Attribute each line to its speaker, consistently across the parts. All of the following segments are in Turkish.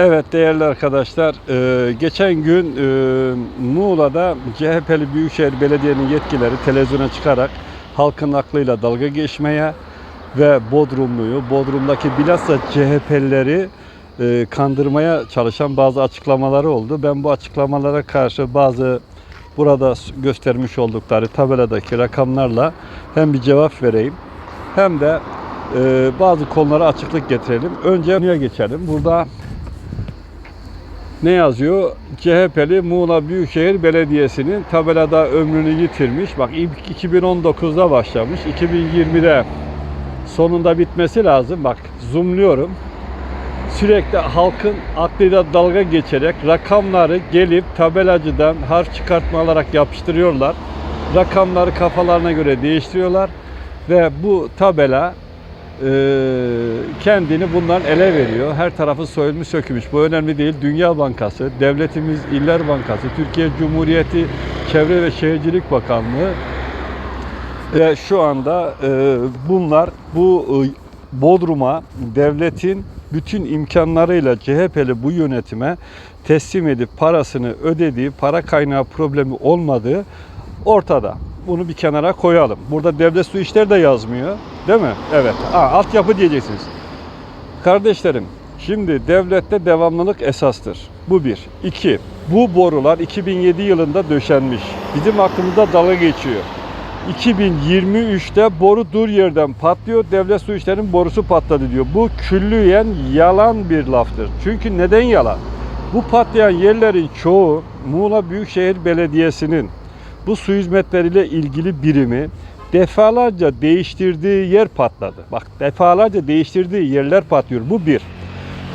Speaker 1: Evet değerli arkadaşlar, e, geçen gün e, Muğla'da CHP'li Büyükşehir Belediye'nin yetkileri televizyona çıkarak halkın aklıyla dalga geçmeye ve Bodrumluyu, Bodrum'daki bilhassa CHP'lileri e, kandırmaya çalışan bazı açıklamaları oldu. Ben bu açıklamalara karşı bazı burada göstermiş oldukları tabeladaki rakamlarla hem bir cevap vereyim hem de bazı konulara açıklık getirelim. Önce konuya geçelim. Burada ne yazıyor? CHP'li Muğla Büyükşehir Belediyesi'nin tabelada ömrünü yitirmiş. Bak ilk 2019'da başlamış. 2020'de sonunda bitmesi lazım. Bak zoomluyorum. Sürekli halkın aklıyla dalga geçerek rakamları gelip tabelacıdan harf çıkartma alarak yapıştırıyorlar. Rakamları kafalarına göre değiştiriyorlar. Ve bu tabela kendini bundan ele veriyor. Her tarafı soyulmuş sökülmüş. Bu önemli değil. Dünya Bankası, Devletimiz İller Bankası, Türkiye Cumhuriyeti Çevre ve Şehircilik Bakanlığı ve şu anda e, bunlar bu e, Bodrum'a devletin bütün imkanlarıyla CHP'li bu yönetime teslim edip parasını ödediği, para kaynağı problemi olmadığı ortada. Bunu bir kenara koyalım. Burada devlet su işleri de yazmıyor. Değil mi? Evet. Ha, altyapı diyeceksiniz. Kardeşlerim, şimdi devlette devamlılık esastır. Bu bir. İki, bu borular 2007 yılında döşenmiş. Bizim aklımızda dalga geçiyor. 2023'te boru dur yerden patlıyor. Devlet su işlerinin borusu patladı diyor. Bu küllüyen yalan bir laftır. Çünkü neden yalan? Bu patlayan yerlerin çoğu Muğla Büyükşehir Belediyesi'nin bu su hizmetleriyle ilgili birimi defalarca değiştirdiği yer patladı. Bak defalarca değiştirdiği yerler patlıyor. Bu bir.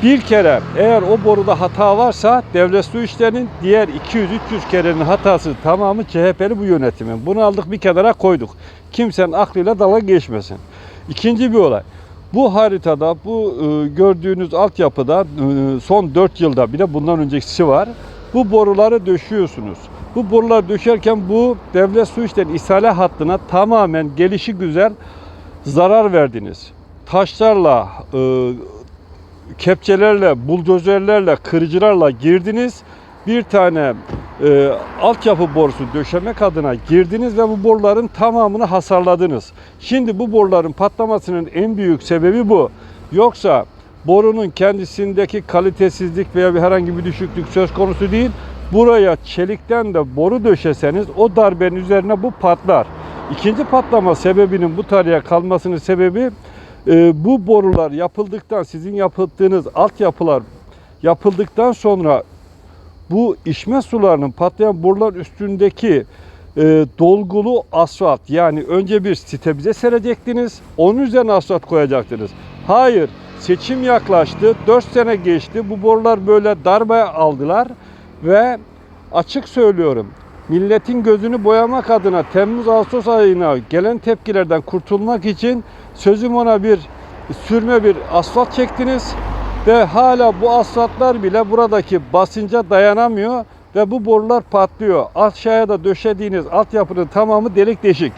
Speaker 1: Bir kere eğer o boruda hata varsa devlet su işlerinin diğer 200-300 kerenin hatası tamamı CHP'li bu yönetimin. Bunu aldık bir kenara koyduk. Kimsenin aklıyla dalga geçmesin. İkinci bir olay. Bu haritada bu e, gördüğünüz altyapıda e, son 4 yılda bir de bundan öncekisi var. Bu boruları döşüyorsunuz. Bu borular döşerken bu devlet su işleri ishale hattına tamamen gelişi güzel zarar verdiniz. Taşlarla, e, kepçelerle, buldozerlerle, kırıcılarla girdiniz. Bir tane e, altyapı borusu döşemek adına girdiniz ve bu boruların tamamını hasarladınız. Şimdi bu boruların patlamasının en büyük sebebi bu. Yoksa borunun kendisindeki kalitesizlik veya bir herhangi bir düşüklük söz konusu değil. Buraya çelikten de boru döşeseniz o darbenin üzerine bu patlar. İkinci patlama sebebinin bu tarihe kalmasının sebebi e, bu borular yapıldıktan, sizin yaptığınız altyapılar yapıldıktan sonra bu içme sularının patlayan borular üstündeki e, dolgulu asfalt yani önce bir sitemize serecektiniz, onun üzerine asfalt koyacaktınız. Hayır, seçim yaklaştı, 4 sene geçti, bu borular böyle darbe aldılar ve açık söylüyorum, milletin gözünü boyamak adına Temmuz-Ağustos ayına gelen tepkilerden kurtulmak için sözüm ona bir sürme bir asfalt çektiniz ve hala bu asfaltlar bile buradaki basınca dayanamıyor ve bu borular patlıyor. Aşağıya da döşediğiniz altyapının tamamı delik deşik.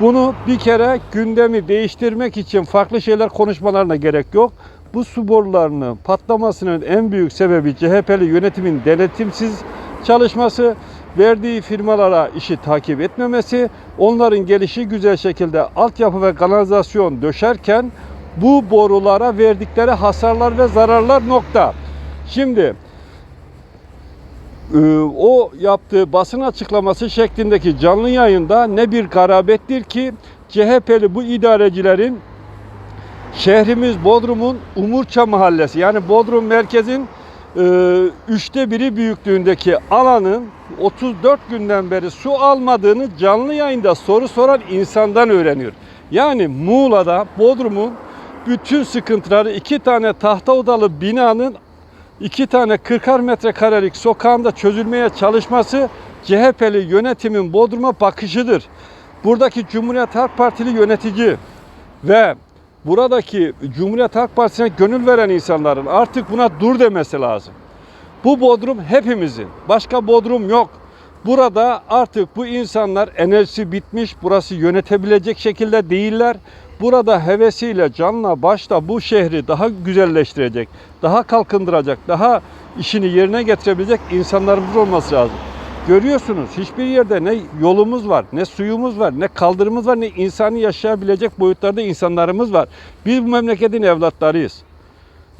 Speaker 1: Bunu bir kere gündemi değiştirmek için farklı şeyler konuşmalarına gerek yok. Bu su borularının patlamasının en büyük sebebi CHP'li yönetimin denetimsiz çalışması, verdiği firmalara işi takip etmemesi, onların gelişi güzel şekilde altyapı ve kanalizasyon döşerken bu borulara verdikleri hasarlar ve zararlar nokta. Şimdi e, o yaptığı basın açıklaması şeklindeki canlı yayında ne bir garabettir ki CHP'li bu idarecilerin şehrimiz Bodrum'un Umurça Mahallesi yani Bodrum merkezin e, üçte biri büyüklüğündeki alanın 34 günden beri su almadığını canlı yayında soru soran insandan öğreniyor. Yani Muğla'da Bodrum'un bütün sıkıntıları iki tane tahta odalı binanın iki tane 40'ar metrekarelik sokağında çözülmeye çalışması CHP'li yönetimin Bodrum'a bakışıdır. Buradaki Cumhuriyet Halk Partili yönetici ve buradaki Cumhuriyet Halk Partisi'ne gönül veren insanların artık buna dur demesi lazım. Bu Bodrum hepimizin. Başka Bodrum yok. Burada artık bu insanlar enerjisi bitmiş, burası yönetebilecek şekilde değiller. burada hevesiyle canla başla bu şehri daha güzelleştirecek, daha kalkındıracak, daha işini yerine getirebilecek insanlarımız olması lazım. Görüyorsunuz hiçbir yerde ne yolumuz var, ne suyumuz var, ne kaldırımız var, ne insani yaşayabilecek boyutlarda insanlarımız var. Biz bu memleketin evlatlarıyız.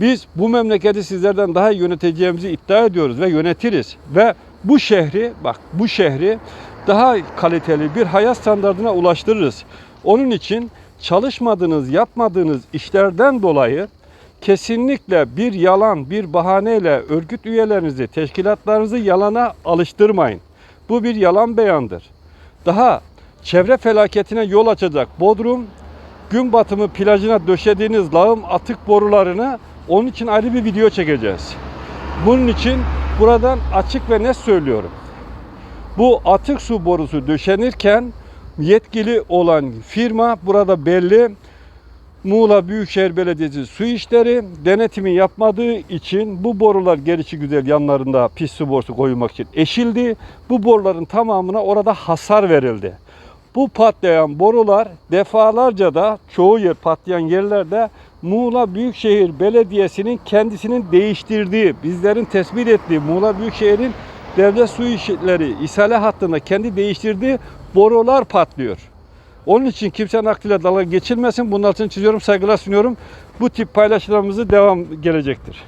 Speaker 1: Biz bu memleketi sizlerden daha iyi yöneteceğimizi iddia ediyoruz ve yönetiriz. Ve bu şehri, bak bu şehri daha kaliteli bir hayat standartına ulaştırırız. Onun için çalışmadığınız, yapmadığınız işlerden dolayı kesinlikle bir yalan, bir bahaneyle örgüt üyelerinizi, teşkilatlarınızı yalana alıştırmayın. Bu bir yalan beyandır. Daha çevre felaketine yol açacak Bodrum gün batımı plajına döşediğiniz lağım atık borularını onun için ayrı bir video çekeceğiz. Bunun için buradan açık ve net söylüyorum. Bu atık su borusu döşenirken yetkili olan firma burada belli. Muğla Büyükşehir Belediyesi Su İşleri denetimi yapmadığı için bu borular gelişi güzel yanlarında pis su borusu koyulmak için eşildi. Bu boruların tamamına orada hasar verildi. Bu patlayan borular defalarca da çoğu yer patlayan yerlerde Muğla Büyükşehir Belediyesi'nin kendisinin değiştirdiği, bizlerin tespit ettiği Muğla Büyükşehir'in devlet su işleri ishale hattında kendi değiştirdiği borular patlıyor. Onun için kimsenin aklıyla dalga geçilmesin. Bunun altını çiziyorum, saygılar sunuyorum. Bu tip paylaşımlarımızı devam gelecektir.